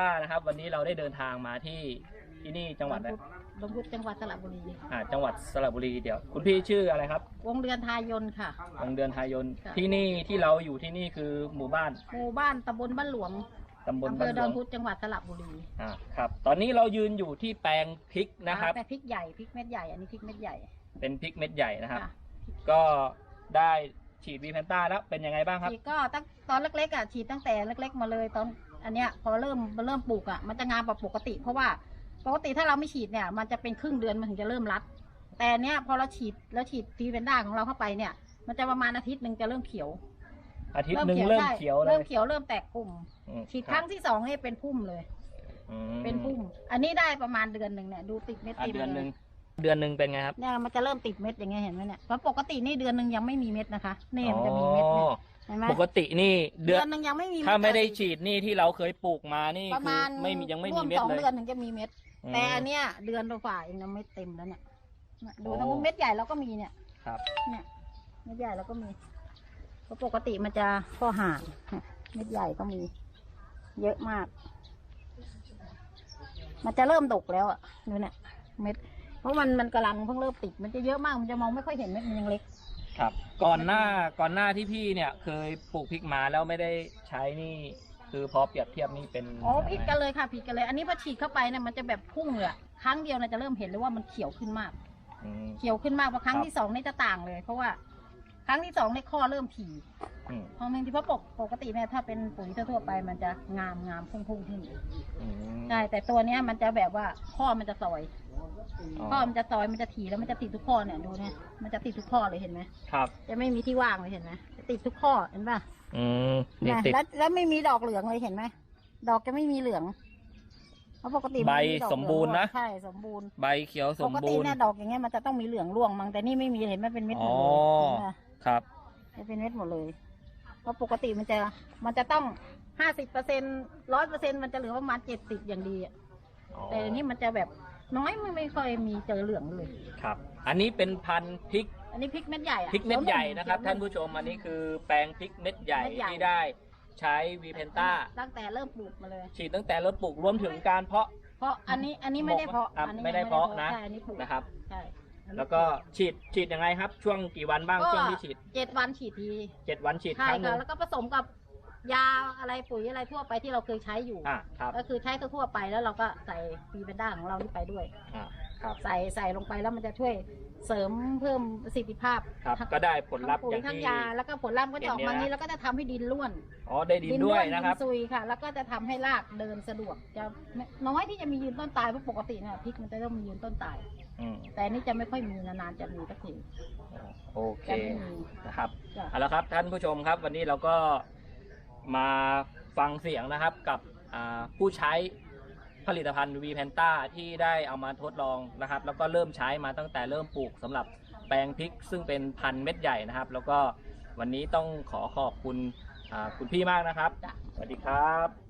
ต้านะครับ วันนี้เราได้เดินทางมาที่ที่นี่จังหวัดอะไรลงพุทธจังหวัดสระบุรี อ่าจังหวัดสระบุรีเดี๋ยว คุณพี่ชื่ออะไรครับวงเดือนทายนค่ะ วงเดือนทายนค่ะ ที่นี่ที่เราอยู่ที่นี่คือหมู่บ้านหมู่บ้านตำบลบ้านหลวงตำบลอำเภบ้านอหดลอวนงพุธจังหวัดสระบุรีอ่าครับ ตอนนี้เรายืนอยู่ที่แปลงพริกนะครับ แต่พริกใหญ่พริกเม็ดใหญ่อันนี้พริกเม็ดใหญ่เป็นพริกเม็ดใหญ่นะครับ ค่ะก็ได้ฉีดวีแพนต้าแล้วเป็นยังไงบ้างครับ ฉีดก็ตั้งตอนเล็กๆอะฉีดตั้งแต่เล็ก ๆ มาเลยตอน อันเนี้ยพอเริ่มเริ่มปลูกอะมันจะงามกว่าปกติ เพราะว่าปกติถ้าเราไม่ฉีดเนี่ย มันจะเป็นครึ่งเดือนมันถึงจะเริ่มรัด แต่อันเนี้ยพอเราฉีดแล้วฉีดตีเวนด้าของเราเข้าไปเนี่ย มันจะประมาณอาทิตย์หนึ่งจะเริ่มเขียวอาทิตย์หนึ่งเริ่มใช่เขียวเลเริ่ยมเขียวเริ่มแตกกลุ่มอืมฉีดครั้งที่สองนี่เป็นพุ่มเลยอืมเป็นพุ่ม อันนี้ได้ประมาณเดือนหนึ่งเนี่ยดูติดเม็ดอะเต็มเดือนหนึ่งลย เดือนหนึ่งเป็นไงครับเนี่ยมันจะเริ่มติดเม็ดอย่างเงี้ยเห็นไหมเนี่ยเพราะปกตินี่เดือนหนึ่งยังไม่มีเม็ดนะคะนี่มันจะมีเม็ดเนี่ยเห็นไหมปกตินี่เดืเดืออนนหนึ่งยังไม่มีเดถ้าไม่ได้เลยฉีดนี่ที่เราเคยปลูกมานี่ประคือมาณไม่มียังไม่ร่มีวเม็ดสองเลยเดือนถึงจะมีเม็ด อืม แต่อันเนี้ยเดือนกว่าเองยังไม่เต็มแล้วเนี่ยเนี่ยดูอ๋อทั้งเม็ดใหญ่เราก็มีเนี่ยครับเนี่ยเม็ดใหญ่เราก็มีเพราะปกติมันจะข้อห่างเม็ดใหญ่ก็มี เยอะมาก มันจะเริ่มดกแล้วอะดูเนี่ยเม็ด เพราะมันมันกำลังเพิ่งเริ่มติด มันจะเยอะมาก มันจะมองไม่ค่อยเห็นเม็ดมันยังเล็ก ครับ ก่อนหน้าก่อนหน้าที่พี่เนี่ยเคยปลูกพริกมาแล้วไม่ได้ใช้นี่ คือพอเปรียบเทียบนี่เป็นอ๋อผิดกันเลยค่ะผิดกันเลย อันนี้พอฉีดเข้าไปเนี่ยมันจะแบบพุ่งเลยอะครั้งเดียวเนี่ยจะเริ่มเห็นเลยว่ามันเขียวขึ้นมาก อืม เขียวขึ้นมากพอครั้งครับ ที่สองนี่จะต่างเลย เพราะว่าค รั้งที่สองในข้อเริ่มถี่อืมเพราะมันที่เพราะปกปกติเนี่ยถ้าเป็นปุ๋ยทั่วๆไปมันจะงามงามพุ่งพุ่งขึ้นอืมใช่แต่ตัวเนี้ยมันจะแบบว่าข้อมันจะซอยอ๋อข้อมันจะซอยมันจะถี่แล้วมันจะติดทุกข้อเนี่ยดูเนี่ยมันจะติดทุกข้อเลยเห็นไหมครับ จะไม่มีที่ว่างเลยเห็นไหมจะติดทุกข้อเห็นป่ะอืมนี่นะติดแล้วแล้วไม่มีดอกเหลืองเลยเห็นไหมดอกจะไม่มีเหลืองเพราะปกติมันใบมีดอกสมบูรณ์นะใช่สมบูรณ์ ใบเขียวสปมกติบูรณ์ เนี่ยดอกอย่างเงี้ยมันจะต้องมีเหลืองร่วงมั้งแต่นี่ไม่มีเห็นไหมเป็นเม็ดหมดเลยอ๋อ เห็นปะ ครับจะเป็นเม็ดหมดเลย เพราะปกติมันจะมันจะต้องห้าสิบเปอร์เซ็นร้อยเปอร์เซ็นมันจะเหลือประมาณเจ็ดสิบอย่างดีอะอ๋อแต่อันนี้มันจะแบบน้อยไม่ไม่ค่อยมีเจอเหลืองเลย ครับ อันนี้เป็นพันธุ์พริกอันนี้พริกเม็ดใหญ่อะพริกเม็ดใหญ่นะครับเขียวท่านผู้ชมอันนี้คือแปลงพริกเม็ดใหญ่เม็ดใหญ่ที่ได้ ใช้วีเพนต้าตั้งแต่เริ่มปลูกมาเลย ฉีดตั้งแต่รถปลูกรวมถึงการเพาะ เพราะอันนี้อันนี้ไม่ได้เพาะอะอันนี้ไม่ได้ยังเพาะนะ ใช่อันนี้ปลูกนะครับ ใช่อันนี้ แล้วก็ฉีดฉีดยังไงครับ ช่วงกี่วันบ้างช่วงที่ฉีดเจ็ดวันฉีดทีเจ็ดวันฉีดใช่ครั้งหนึ่ค่ะงแล้วก็ผสมกับยาอะไรปุ๋ยอะไรทั่วไปที่เราเคยใช้อยู่ อ่าครับก็คือใช้ทั่วๆไปแล้วเราก็ใส่ปีเบนด้าของเรานี่ไปด้วย อ่าครับ ใส่ใส่ลงไปแล้วมันจะช่วย เสริมเพิ่มประสิทธิภาพครับ ทั้งก็ได้ผลลัพธ์ทั้งปุ๋อยย่างทั้งที่ ยาแล้วก็ผลลัพธ์ก็จะออกมาเห็นเนี่ยนะ นี้แล้วก็จะทำให้ดินร่วนอ๋อได้ดีด้วยนะครับ ดิซุยค่ะ แล้วก็จะทำให้รากเดินสะดวกจะไม่น้อยที่จะมียืนต้นตายเพราะปกติเนี่ยพริกมันจะต้องมียืนต้นตาย อืมแต่อันนี่จะไม่ค่อยมีนานๆจะมีสักทีโอเคจะไม่มีนะครับ จ้ะ เอาละครับท่านผู้ชมครับวันนี้เราก็มาฟังเสียงนะครับกับอ่าผู้ใช้ ผลิตภัณฑ์วีแพนต้าที่ได้เอามาทดลองนะครับ แล้วก็เริ่มใช้มาตั้งแต่เริ่มปลูกสำหรับแปลงพริก ซึ่งเป็นพันธุ์เม็ดใหญ่นะครับ แล้วก็วันนี้ต้องขอขอบคุณอ่าคุณพี่มากนะครับจ้ะสวัสดีครับ